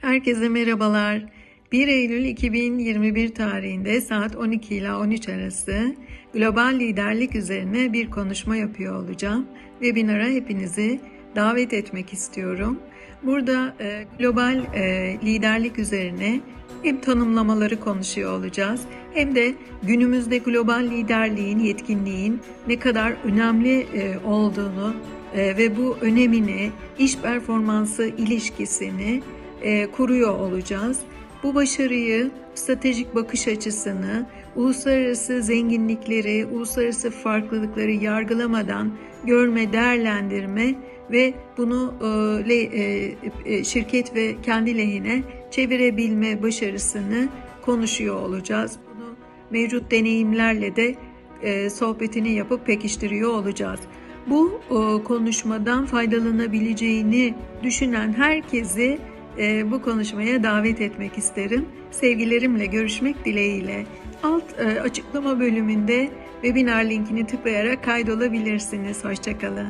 Herkese merhabalar. 1 Eylül 2021 tarihinde saat 12 ile 13 arası global liderlik üzerine bir konuşma yapıyor olacağım. Webinara hepinizi davet etmek istiyorum. Burada e, global e, liderlik üzerine hem tanımlamaları konuşuyor olacağız hem de günümüzde global liderliğin, yetkinliğin ne kadar önemli e, olduğunu e, ve bu önemini, iş performansı ilişkisini e, kuruyor olacağız. Bu başarıyı, stratejik bakış açısını, uluslararası zenginlikleri, uluslararası farklılıkları yargılamadan görme, değerlendirme ve bunu e, e, e, şirket ve kendi lehine çevirebilme başarısını konuşuyor olacağız. Bunu mevcut deneyimlerle de e, sohbetini yapıp pekiştiriyor olacağız. Bu e, konuşmadan faydalanabileceğini düşünen herkesi e, bu konuşmaya davet etmek isterim. Sevgilerimle görüşmek dileğiyle. Alt e, açıklama bölümünde webinar linkini tıklayarak kaydolabilirsiniz. Hoşçakalın.